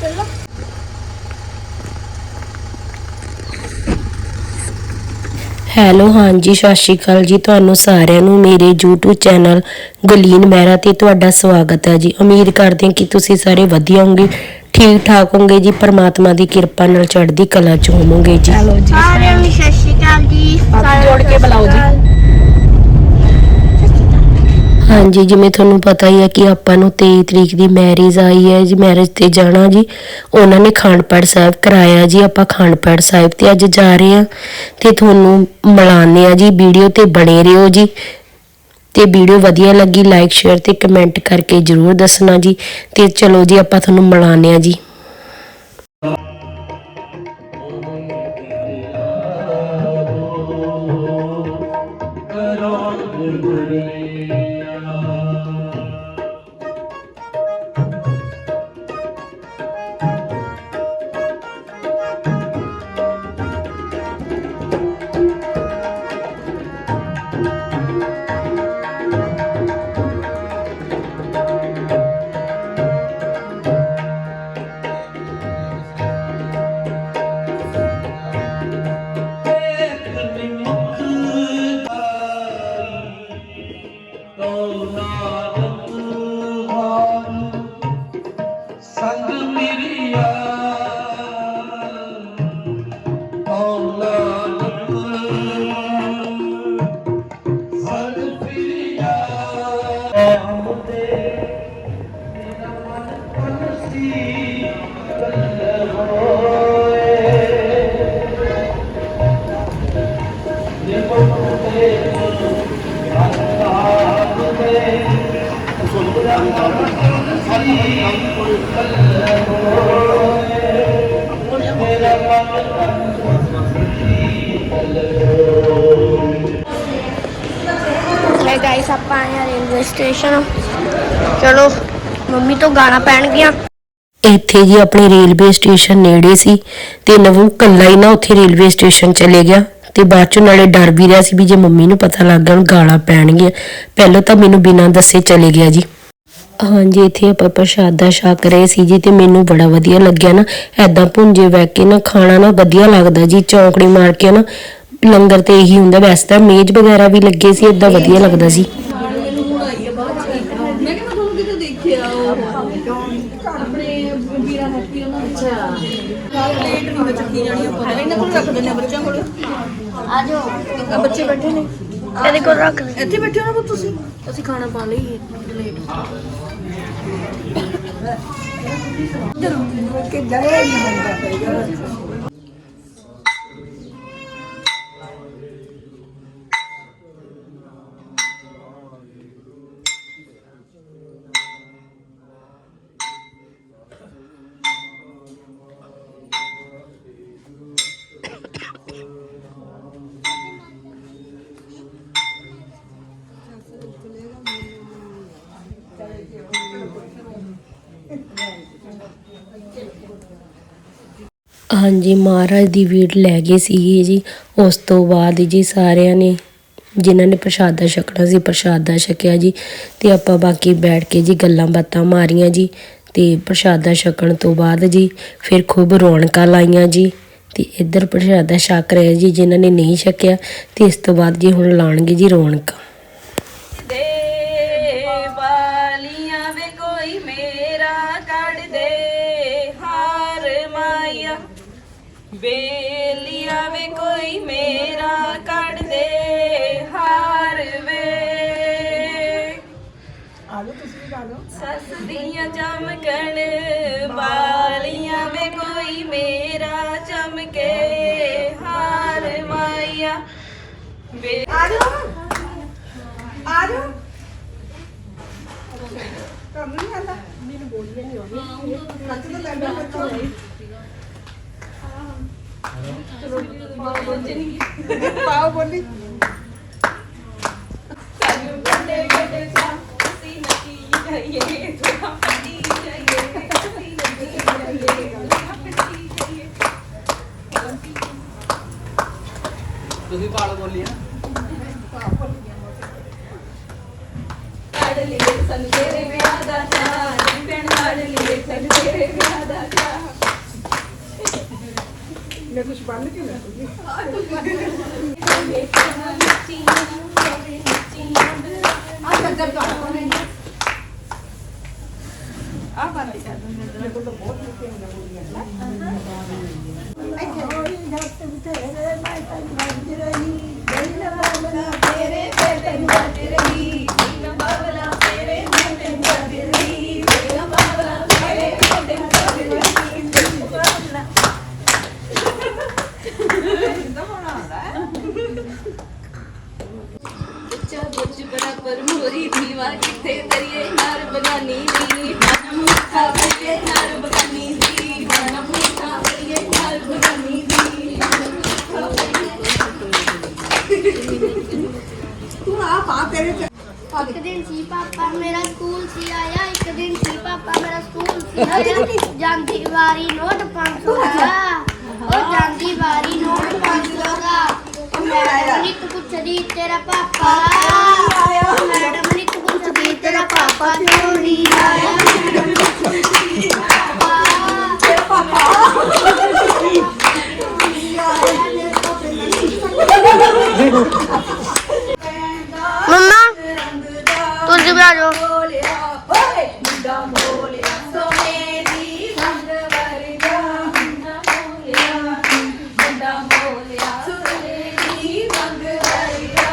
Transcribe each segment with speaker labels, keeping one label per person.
Speaker 1: ਚੱਲੋ
Speaker 2: ਹੈਲੋ ਹਾਂਜੀ ਸਤਿ ਸ਼੍ਰੀ ਅਕਾਲ ਜੀ। ਤੁਹਾਨੂੰ ਸਾਰਿਆਂ ਨੂੰ ਮੇਰੇ YouTube ਚੈਨਲ ਗਲੀਨ ਮਹਿਰਾ ਤੇ ਤੁਹਾਡਾ ਸਵਾਗਤ ਹੈ ਜੀ। ਉਮੀਦ ਕਰਦੇ ਹਾਂ ਕਿ ਤੁਸੀਂ ਸਾਰੇ ਵਧੀਆ ਹੋਵੋਗੇ ਠੀਕ ਠਾਕ ਹੋਵੋਗੇ ਜੀ। ਪਰਮਾਤਮਾ ਦੀ ਕਿਰਪਾ ਨਾਲ ਚੜ੍ਹਦੀ ਕਲਾ ਚ ਹੋਵੋਗੇ ਜੀ।
Speaker 1: ਚਲੋ ਜੀ
Speaker 3: ਸਾਰਿਆਂ ਨੂੰ ਸਤਿ ਸ਼੍ਰੀ ਅਕਾਲ ਜੀ।
Speaker 1: ਹੱਥ ਜੋੜ ਕੇ ਬੁਲਾਓ ਜੀ।
Speaker 2: ਹਾਂਜੀ, ਜਿਵੇਂ ਤੁਹਾਨੂੰ ਪਤਾ ਹੀ ਹੈ ਕਿ ਆਪਾਂ ਨੂੰ 23 ਤਰੀਕ ਦੀ ਮੈਰਿਜ ਆਈ ਹੈ ਜੀ ਮੈਰਿਜ ਤੇ ਜਾਣਾ ਜੀ। ਉਹਨਾਂ ਨੇ ਖਾਨਪੜ ਸਾਹਿਬ ਕਰਾਇਆ ਜੀ, ਆਪਾਂ ਖਾਨਪੜ ਸਾਹਿਬ ਤੇ ਅੱਜ ਜਾ ਰਹੇ ਹਾਂ ਤੇ ਤੁਹਾਨੂੰ ਮਿਲਾਉਂਦੇ ਆ ਜੀ, ਵੀਡੀਓ ਤੇ ਬਣੇ ਰਹੋ ਜੀ। ਤੇ ਵੀਡੀਓ ਵਧੀਆ ਲੱਗੀ ਲਾਈਕ ਸ਼ੇਅਰ ਤੇ ਕਮੈਂਟ ਕਰਕੇ ਜਰੂਰ ਦੱਸਣਾ ਜੀ। ਤੇ ਚਲੋ ਜੀ, ਆਪਾਂ ਤੁਹਾਨੂੰ ਮਿਲਾਉਂਦੇ ਆ ਜੀ।
Speaker 4: ਨਿਮਕ ਤੇ ਅੰਤਾਬ
Speaker 3: ਗਾਇਸ ਆਪਾਂ ਆਏ ਆ ਰੇਲਵੇ ਸਟੇਸ਼ਨ ਚਲੋ, ਮੰਮੀ ਤੋਂ ਗਾਣਾ ਪੈਣ ਗਿਆ
Speaker 2: ਇੱਥੇ ਜੀ ਆਪਣੇ ਰੇਲਵੇ ਸਟੇਸ਼ਨ ਨੇੜੇ ਸੀ ਤੇ ਨਵੂ ਕੱਲਾ ਹੀ ਨਾ ਉੱਥੇ ਰੇਲਵੇ ਸਟੇਸ਼ਨ ਚਲੇ ਗਿਆ। ਤੇ ਬਾਅਦ ਚ ਨਾਲੇ ਡਰ ਵੀ ਰਿਹਾ ਸੀ ਵੀ ਜੇ ਮੰਮੀ ਨੂੰ ਪਤਾ ਲੱਗ ਗਿਆ ਹੁਣ ਗਾਲਾਂ ਪੈਣਗੀਆਂ। ਪਹਿਲਾਂ ਤਾਂ ਮੈਨੂੰ ਬਿਨਾਂ ਦੱਸੇ ਚਲੇ ਗਿਆ ਜੀ। ਹਾਂਜੀ, ਇੱਥੇ ਆਪਾਂ ਪ੍ਰਸ਼ਾਦਾ ਛਕ ਰਹੇ ਸੀ ਜੀ ਤੇ ਮੈਨੂੰ ਬੜਾ ਵਧੀਆ ਲੱਗਿਆ ਨਾ। ਐਦਾਂ ਭੁੰਜੇ ਬੈ ਕੇ ਨਾ ਖਾਣਾ ਨਾ ਵਧੀਆ ਲੱਗਦਾ ਜੀ, ਚੌਂਕੜੀ ਮਾਰ ਕੇ ਨਾ। ਲੰਗਰ ਤੇ ਇਹੀ ਹੁੰਦਾ, ਵੈਸੇ ਤਾਂ ਮੇਜ਼ ਵਗੈਰਾ ਵੀ ਲੱਗੇ ਸੀ, ਏਦਾਂ ਵਧੀਆ ਲੱਗਦਾ ਸੀ।
Speaker 3: ਬੱਚੇ ਬੈਠੇ ਨੇ। ਇਹਦੇ ਕੋਲ ਰੱਖ ਦੇ।
Speaker 1: ਇੱਥੇ ਬੈਠੇ ਹੋ ਨਾ ਤੁਸੀਂ? ਅਸੀਂ ਖਾਣਾ ਪਾ ਲਈਏ ਕਿ ਜਰੇ ਨਹੀਂ ਹੁੰਦਾ
Speaker 2: ਹਾਂਜੀ, ਮਹਾਰਾਜ ਦੀ ਵੀੜ ਲੈ ਗਏ ਸੀਗੇ ਜੀ। ਉਸ ਤੋਂ ਬਾਅਦ ਜੀ ਸਾਰਿਆਂ ਨੇ, ਜਿਨ੍ਹਾਂ ਨੇ ਪ੍ਰਸ਼ਾਦਾ ਛਕਣਾ ਸੀ, ਪ੍ਰਸ਼ਾਦਾ ਛਕਿਆ ਜੀ। ਤੇ ਆਪਾਂ ਬਾਕੀ ਬੈਠ ਕੇ ਜੀ ਗੱਲਾਂ ਬਾਤਾਂ ਮਾਰੀਆਂ ਜੀ। ਤੇ ਪ੍ਰਸ਼ਾਦਾ ਛਕਣ ਤੋਂ ਬਾਅਦ ਜੀ ਫਿਰ ਖੂਬ ਰੌਣਕਾਂ ਲਾਈਆਂ ਜੀ। ਤੇ ਇੱਧਰ ਪ੍ਰਸ਼ਾਦਾ ਛਕ ਰਹੇ ਜੀ, ਜਿਨ੍ਹਾਂ ਨੇ ਨਹੀਂ ਛਕਿਆ। ਤੇ ਇਸ ਤੋਂ ਬਾਅਦ ਜੀ ਹੁਣ ਲਾਣਗੇ ਜੀ ਰੌਣਕਾਂ।
Speaker 1: ਆ ਜਾਓ। ਆ ਜਾਓ। ਕੰਮ ਨਹੀਂ ਆਂਦਾ ਮੈਨੂੰ ਬੋਲਣੇ ਨਹੀਂ ਆਉਂਦੀ ਨੱਚ ਤਾਂ ਲੈਂਦਾ ਬੱਚੋ ਪਾਓ ਬੋਲੀ
Speaker 5: ਸਾਨੂੰ ਬੰਦੇ ਗੱਡੇ ਸਾ ਅਸੀਂ ਨੱਚੀ ਜਾਈਏ
Speaker 4: ਪਾਲ ਬੋਲੀ ਆ
Speaker 5: ਲੜ ਲਈਏ ਸਾਨੂੰ ਤੇਰੇ ਵਿਆਹ ਦਾ ਚਾਹ ਨੀ ਭੈਣ ਲੜ ਲਈਏ ਸਾਨੂੰ ਤੇਰੇ ਵਿਆਹ ਦਾ ਚਾਹ।
Speaker 1: ਮੈਂ ਕੁਝ ਬੰਨ ਕੇ ਲੈ ਦੂੰਗੀ ਆ ਚੱਦਰ ਕਰ
Speaker 5: ਆ ਬਾਰੇ ਚੱਲ ਮੇਰੇ ਕੋਲ ਤਾਂ ਬਹੁਤ ਤੇਰੇ ਤੇ ਤੈਨੂੰ ਵੱਜ ਰਹੀ ਨਾ ਬਾਬਲਾ ਤੇਰੇ ਤੇ ਤੈਨੂੰ ਵੱਜ ਰਹੀ ਨਾ ਬਾਬਲਾ ਤੇਰੇ ਤੇ ਤੈਨੂੰ ਵੱਜ ਰਹੀ ਬਾਬਲਾ ਇੰਦਾ ਹੋਣਾ ਹੁੰਦਾ
Speaker 6: ਬੱਚਾ ਬੁੱਝ ਬਰਾਬਰ ਮੋਰੀ ਦੀਵਾ ਕਿੱਥੇ ਤਰੀਏ ਨਾਰ ਬਗਾਨੀ ਦੀ ਮਨ ਮੁੱਖਾ ਬਈਏ ਨਾਰ ਬਗਾਨੀ ਦੀ ਮਨ ਮੁੱਖਾ ਬਈਏ ਨਾਰ ਬਗਾਨੀ ਦੀ
Speaker 1: ਤੂੰ ਆ ਪਾ ਤੇਰੇ
Speaker 3: ਇੱਕ ਦਿਨ ਸੀ ਪਾਪਾ ਮੇਰਾ ਸਕੂਲ ਸੀ ਆਇਆ। ਇੱਕ ਦਿਨ ਸੀ ਪਾਪਾ ਮੇਰਾ ਸਕੂਲ ਸੀ ਆਇਆ। ਜਾਂਦੀ ਵਾਰੀ ਨੋਟ 500 ਦਾ। ਉਹ ਜਾਂਦੀ ਵਾਰੀ ਨੋਟ 500 ਦਾ। ਮੈਡਮ ਨਿੱਕ ਪੁੱਛਦੀ ਤੇਰਾ ਪਾਪਾ। ਮੈਡਮ ਪੁੱਛਦੀ ਤੇਰਾ ਪਾਪਾ ਕਿਉਂ ਨਹੀਂ ਆਇਆ? ਮੈਡਮ ਪੁੱਛਦੀ ਪਾਪਾ ਮੰਮਾ ਤੁਸੀਂ ਵੀ ਆ ਜਾਓ
Speaker 5: ਬੋਲਿਆ ਓਏ ਮੁੰਡਾ ਬੋਲਿਆ ਸੋਨੇ ਦੀ ਰੰਗ ਵਰਗਾ ਮੁੰਡਾ ਬੋਲਿਆ ਮੁੰਡਾ ਬੋਲਿਆ ਸੋਨੇ ਦੀ ਰੰਗ ਵਰਗਾ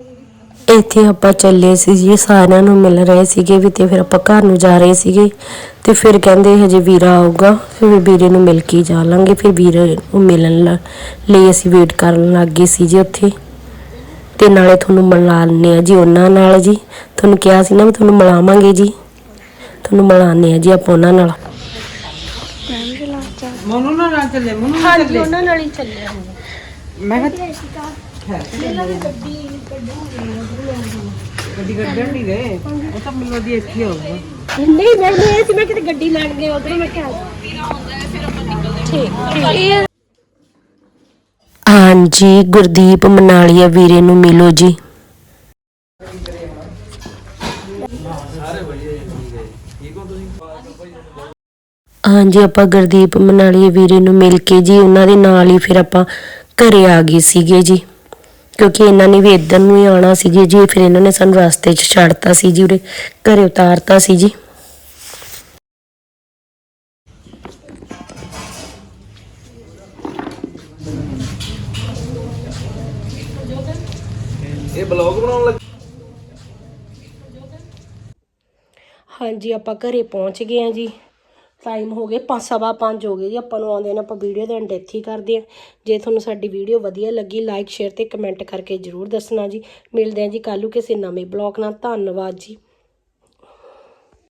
Speaker 2: ਇੱਥੇ ਆਪਾਂ ਚੱਲੇ ਸੀ ਜੀ ਸਾਰਿਆਂ ਨੂੰ ਮਿਲ ਰਹੇ ਸੀਗੇ ਵੀ ਤੇ ਫਿਰ ਆਪਾਂ ਘਰ ਨੂੰ ਜਾ ਰਹੇ ਸੀਗੇ। ਤੇ ਫਿਰ ਕਹਿੰਦੇ ਹਜੇ ਵੀਰਾ ਆਊਗਾ ਫਿਰ ਵੀਰੇ ਨੂੰ ਮਿਲ ਕੇ ਜਾ ਲਾਂਗੇ ਫਿਰ ਵੀਰੇ ਨੂੰ ਮਿਲਣ ਲਈ ਅਸੀਂ ਵੇਟ ਕਰਨ ਲੱਗ ਗਏ ਸੀ ਜੀ ਉੱਥੇ। ਤੇ ਨਾਲੇ ਤੁਹਾਨੂੰ ਮਿਲਾਉਂਦੇ ਆ ਜੀ ਉਹਨਾਂ ਨਾਲ ਜੀ। ਤੁਹਾਨੂੰ ਕਿਹਾ ਸੀ ਨਾ ਵੀ ਤੁਹਾਨੂੰ ਮਿਲਾਵਾਂਗੇ ਜੀ। ਤੁਹਾਨੂੰ ਮਿਲਾਉਂਦੇ ਆ ਜੀ ਆਪਾਂ ਉਹਨਾਂ ਨਾਲ।
Speaker 1: ਮਨੂ ਨਾਲ ਚੱਲੇ ਮਨੂ ਨਾਲ ਚੱਲੇ।
Speaker 3: ਉਹਨਾਂ ਨਾਲ ਹੀ ਚੱਲੇ
Speaker 1: ਮੈਂ ਕਿਹਾ ਗੱਡੀ ਕੱਢਣ ਨਹੀਂ ਗਏ? ਉਹ ਤਾਂ ਮਿਲੋ ਦੀ ਇੱਥੇ ਹੋਊਗਾ
Speaker 3: ਨਹੀਂ ਮੈਂ ਇਹ ਸੀ ਮੈਂ ਕਿਤੇ ਗੱਡੀ ਲੈਣ ਗਏ ਉਧਰ ਮੈਂ ਕਿਹਾ
Speaker 2: ਹਾਂਜੀ ਗੁਰਦੀਪ ਮਨਾਲੀਆ ਵੀਰੇ ਨੂੰ ਮਿਲੋ ਜੀ। ਹਾਂਜੀ ਆਪਾਂ ਗੁਰਦੀਪ ਮਨਾਲੀਆ ਵੀਰੇ ਨੂੰ ਮਿਲ ਕੇ ਜੀ ਉਹਨਾਂ ਦੇ ਨਾਲ ਹੀ ਫਿਰ ਆਪਾਂ ਘਰੇ ਆ ਗਏ ਸੀਗੇ ਜੀ। ਕਿਉਂਕਿ ਇਹਨਾਂ ਨੇ ਵੀ ਇੱਧਰ ਨੂੰ ਹੀ ਆਉਣਾ ਸੀਗੇ ਜੀ ਫਿਰ ਇਹਨਾਂ ਨੇ ਸਾਨੂੰ ਰਸਤੇ 'ਚ ਛੱਡਤਾ ਸੀ ਜੀ ਉਰੇ ਘਰੇ ਉਤਾਰਤਾ ਸੀ ਜੀ।
Speaker 4: ਇਹ ਬਲੌਗ ਬਣਾਉਣ ਲੱਗੇ?
Speaker 2: ਹਾਂਜੀ ਆਪਾਂ ਘਰੇ ਪਹੁੰਚ ਗਏ ਆ ਜੀ। ਟਾਈਮ ਹੋ ਗਏ, ਪੰਜ, ਸਵਾ ਪੰਜ ਹੋ ਗਏ ਜੀ, ਆਪਾਂ ਨੂੰ ਆਉਂਦੇ ਨੇ ਆਪਾਂ ਵੀਡੀਓ ਦਾ ਐਂਡ ਇੱਥੇ ਹੀ ਕਰਦੇ ਆ ਜੇ ਤੁਹਾਨੂੰ ਸਾਡੀ ਵੀਡੀਓ ਵਧੀਆ ਲੱਗੀ ਲਾਈਕ ਸ਼ੇਅਰ ਤੇ ਕਮੈਂਟ ਕਰਕੇ ਜਰੂਰ ਦੱਸਣਾ ਜੀ। ਮਿਲਦੇ ਆ ਜੀ ਕੱਲ੍ਹ ਨੂੰ ਕਿਸੇ ਨਵੇਂ ਬਲੌਗ ਨਾਲ। ਧੰਨਵਾਦ ਜੀ।